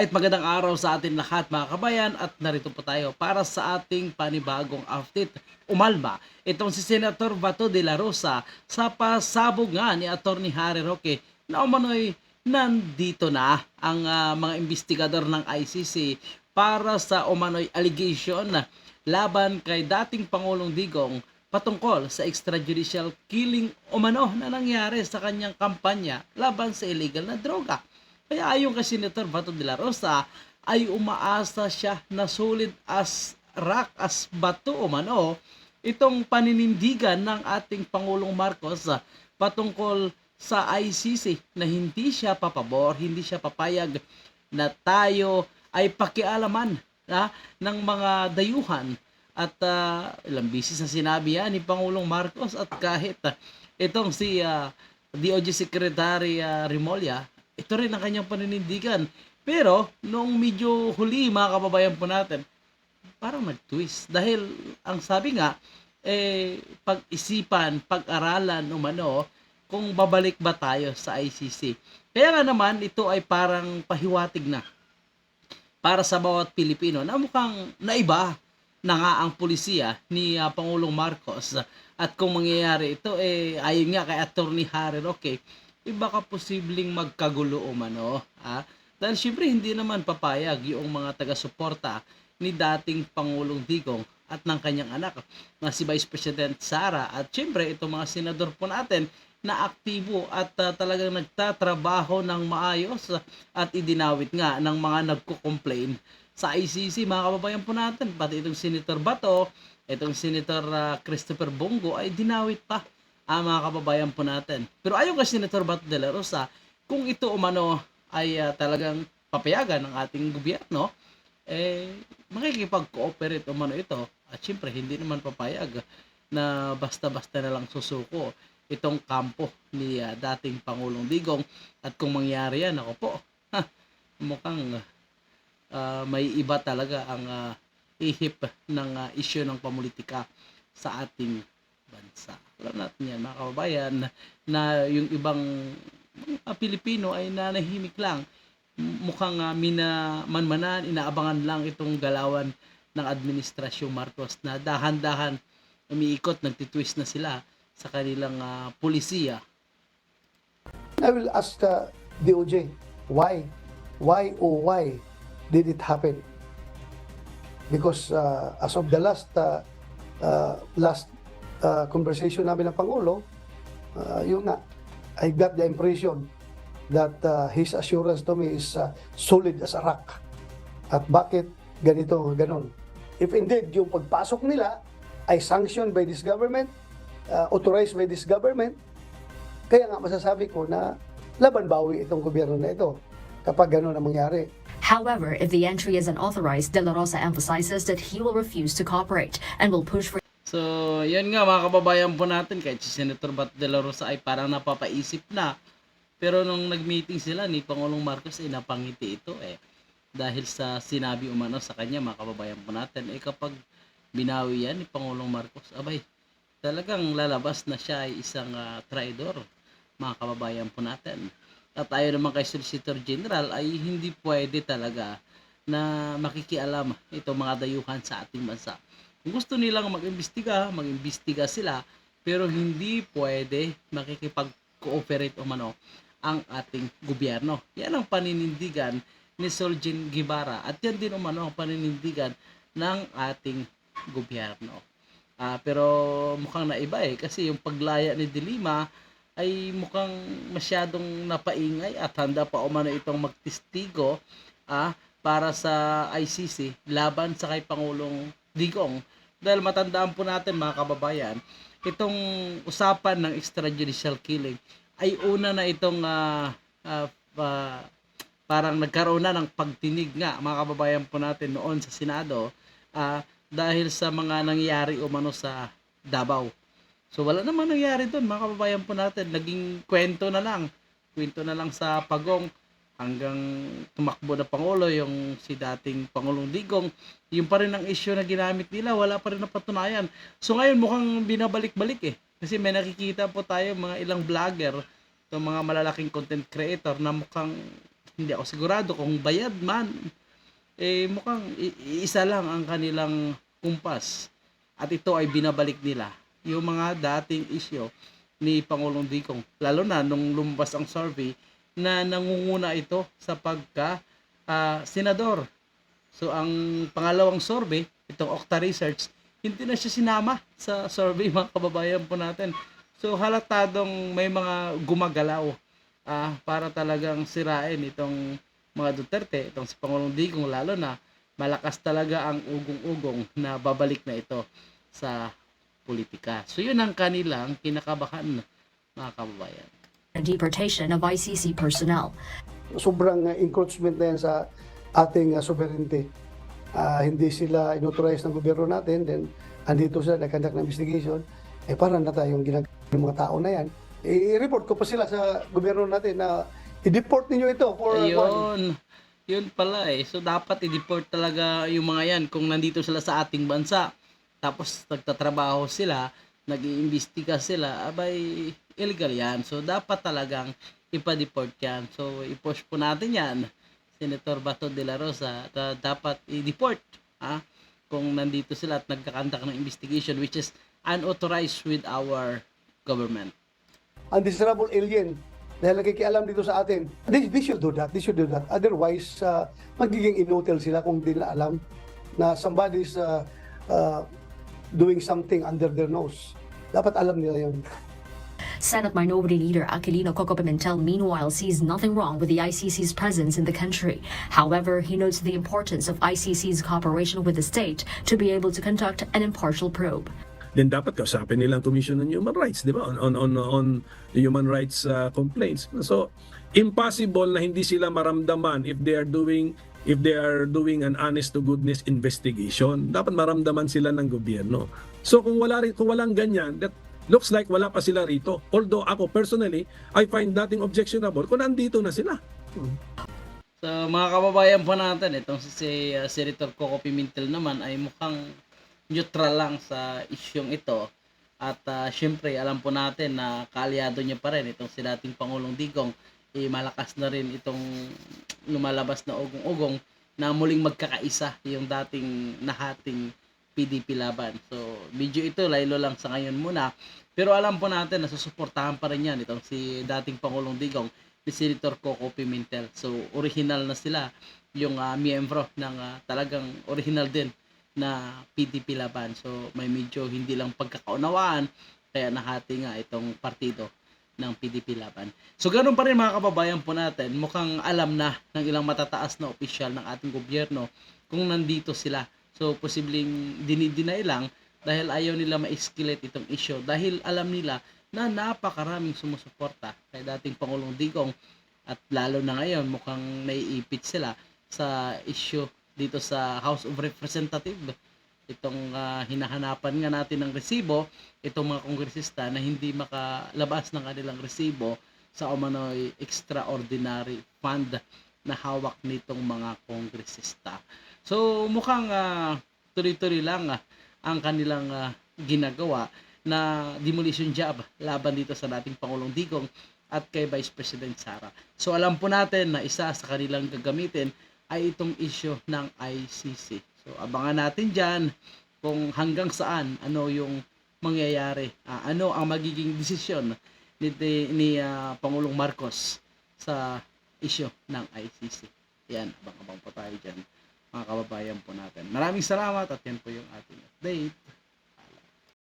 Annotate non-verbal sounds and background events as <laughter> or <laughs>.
At magandang araw sa atin lahat mga kabayan at narito po tayo para sa ating panibagong update. Umalma, itong si Senator Bato de la Rosa sa pasabog nga ni Atty. Harry Roque na umano'y nandito na ang ah, mga investigador ng ICC para sa umano'y allegation laban kay dating Pangulong Digong patungkol sa extrajudicial killing umano na nangyari sa kanyang kampanya laban sa illegal na droga. Kaya ayon kay Senator Bato de la Rosa ay umaasa siya na solid as rock as bato umano itong paninindigan ng ating Pangulong Marcos ah, patungkol sa ICC na hindi siya papabor, hindi siya papayag na tayo ay pakialaman na, ng mga dayuhan. At ah, ilang bisis na sinabi yan ni Pangulong Marcos at kahit ah, itong si ah, DOJ Secretary ah, Remolla ito rin ang kanyang paninindigan. Pero, nung medyo huli, mga kababayan po natin, parang nag-twist. Dahil, ang sabi nga, eh, pag-isipan, pag-aralan, umano, kung babalik ba tayo sa ICC. Kaya nga naman, ito ay parang pahiwatig na para sa bawat Pilipino na mukhang naiba na nga ang pulisya ni ah, Pangulong Marcos at kung mangyayari ito eh ayon nga kay Attorney Harry Roque eh baka posibleng magkagulo umano ha? Dahil syempre hindi naman papayag yung mga taga-suporta ni dating Pangulong Digong at ng kanyang anak na si Vice President Sara. At syempre itong mga senador po natin na aktibo at ah, talagang nagtatrabaho ng maayos at idinawit nga ng mga nagko-complain sa ICC mga kababayan po natin pati itong Senator Bato itong Senator ah, Christopher Bongo ay dinawit pa ang mga kababayan po natin. Pero ayon kay Senator Bato de la Rosa kung ito umano ay ah, talagang papayagan ng ating gobyerno eh makikipag-cooperate umano ito. At syempre hindi naman papayag na basta-basta na lang susuko itong kampo ni ah, dating Pangulong Digong. At kung mangyari yan ako po ha, mukhang ah, may iba talaga ang ah, ihip ng ah, isyu ng pamulitika sa ating bansa. Alam natin yan mga kababayan na, yung ibang mga Pilipino ay nanahimik lang mukhang uh, mina manmanan inaabangan lang itong galawan ng administrasyong Marcos na dahan-dahan umiikot nagtitwist na sila sa kanilang ah, pulisiya I will ask the DOJ, why? Why oh why did it happen? Because uh, as of the last uh, uh, last uh, conversation namin ng Pangulo, uh, yun nga, I got the impression that uh, his assurance to me is uh, solid as a rock. At bakit ganito, ganon? If indeed yung pagpasok nila ay sanctioned by this government, uh, authorized by this government, kaya nga masasabi ko na laban bawi itong gobyerno na ito kapag gano'n ang mangyari. However, if the entry is unauthorized, De La Rosa emphasizes that he will refuse to cooperate and will push for So, yan nga mga kababayan po natin, kahit si Senator Bat de la Rosa ay parang napapaisip na. Pero nung nag-meeting sila ni Pangulong Marcos ay napangiti ito eh. Dahil sa sinabi umano sa kanya mga kababayan po natin, eh kapag binawi yan ni Pangulong Marcos, abay, talagang lalabas na siya ay isang ah, traidor mga kababayan po natin. At ayon naman kay Solicitor General ay hindi pwede talaga na makikialam itong mga dayuhan sa ating bansa. Kung gusto nilang mag-imbestiga, mag-imbestiga sila, pero hindi pwede makikipag-cooperate o mano ang ating gobyerno. Yan ang paninindigan ni Soljen Guevara at yan din umano ang paninindigan ng ating gobyerno. Ah, pero mukhang naiba eh kasi yung paglaya ni Dilima ay mukhang masyadong napaingay at handa pa umano itong magtistigo ah, para sa ICC laban sa kay Pangulong Digong. Dahil matandaan po natin mga kababayan, itong usapan ng extrajudicial killing ay una na itong ah, ah, pa- parang nagkaroon na ng pagtinig nga mga kababayan po natin noon sa Senado ah, dahil sa mga nangyari umano sa Davao. So wala naman nangyari doon mga kababayan po natin. Naging kwento na lang. Kwento na lang sa pagong hanggang tumakbo na Pangulo yung si dating Pangulong Digong. Yung pa rin ang issue na ginamit nila. Wala pa rin napatunayan. So ngayon mukhang binabalik-balik eh. Kasi may nakikita po tayo mga ilang vlogger, itong mga malalaking content creator na mukhang hindi ako sigurado kung bayad man eh mukhang isa lang ang kanilang kumpas at ito ay binabalik nila yung mga dating isyo ni Pangulong Digong lalo na nung lumabas ang survey na nangunguna ito sa pagka ah, senador so ang pangalawang survey itong Okta Research hindi na siya sinama sa survey <laughs> mga kababayan po natin so halatadong may mga gumagalaw ah, para talagang sirain itong mga Duterte, itong si Pangulong Digong lalo na malakas talaga ang ugong-ugong na babalik na ito sa politika. So yun ang kanilang kinakabahan mga kababayan. And deportation of ICC personnel. sobrang uh, encroachment na yan sa ating uh, sovereignty. Ah, hindi sila inauthorize ng gobyerno natin, then andito sila, nagkandak ng investigation, eh parang na tayong ginagawa ng mga tao na yan. Eh, I-report ko pa sila sa gobyerno natin na i-deport ninyo ito for Ayun. Yun pala eh. So dapat i-deport talaga yung mga yan kung nandito sila sa ating bansa. Tapos nagtatrabaho sila, nag-iimbestiga sila, abay illegal yan. So dapat talagang ipa-deport yan. So i-push po natin yan. Senator Bato de la Rosa, ta- dapat i-deport ha? kung nandito sila at nagkakandak ng investigation which is unauthorized with our government. undesirable alien dahil nakikialam dito sa atin. They, they should do that. They should do that. Otherwise, uh, magiging inutil sila kung di nila alam na somebody's uh, uh, doing something under their nose. Dapat alam nila yun. Senate Minority Leader Aquilino Coco Pimentel, meanwhile, sees nothing wrong with the ICC's presence in the country. However, he notes the importance of ICC's cooperation with the state to be able to conduct an impartial probe. then dapat kausapin nilang Commission on Human Rights, di ba? On on on, on human rights uh, complaints. So impossible na hindi sila maramdaman if they are doing if they are doing an honest to goodness investigation. Dapat maramdaman sila ng gobyerno. So kung wala rin kung walang ganyan, that looks like wala pa sila rito. Although ako personally, I find nothing objectionable kung nandito na sila. So mga kababayan po natin, itong si uh, Senator Coco Pimentel naman ay mukhang neutral lang sa isyong ito. At uh, syempre, alam po natin na kaalyado niya pa rin itong si dating Pangulong Digong. Eh, malakas na rin itong lumalabas na ugong-ugong na muling magkakaisa yung dating nahating PDP laban. So, medyo ito, laylo lang sa ngayon muna. Pero alam po natin na susuportahan pa rin yan itong si dating Pangulong Digong ni Senator Coco Pimentel. So, original na sila yung uh, miyembro ng ah, talagang original din na PDP laban. So, may medyo hindi lang pagkakaunawaan kaya nahati nga itong partido ng PDP laban. So, ganun pa rin mga kababayan po natin, mukhang alam na ng ilang matataas na opisyal ng ating gobyerno kung nandito sila. So, posibleng dinidinay lang dahil ayaw nila ma-escalate itong issue dahil alam nila na napakaraming sumusuporta kay dating Pangulong Digong at lalo na ngayon mukhang naiipit sila sa issue dito sa House of Representatives itong ah, hinahanapan nga natin ng resibo itong mga kongresista na hindi makalabas ng kanilang resibo sa umano'y extraordinary fund na hawak nitong mga kongresista. So mukhang ah, tuloy-tuloy lang ah, ang kanilang ah, ginagawa na demolition job laban dito sa dating Pangulong Digong at kay Vice President Sara. So alam po natin na isa sa kanilang gagamitin ay itong issue ng ICC. So abangan natin dyan kung hanggang saan ano yung mangyayari. Ah, ano ang magiging desisyon ni, ni ah, Pangulong Marcos sa issue ng ICC. Yan, abang-abang po tayo dyan mga kababayan po natin. Maraming salamat at yan po yung ating update.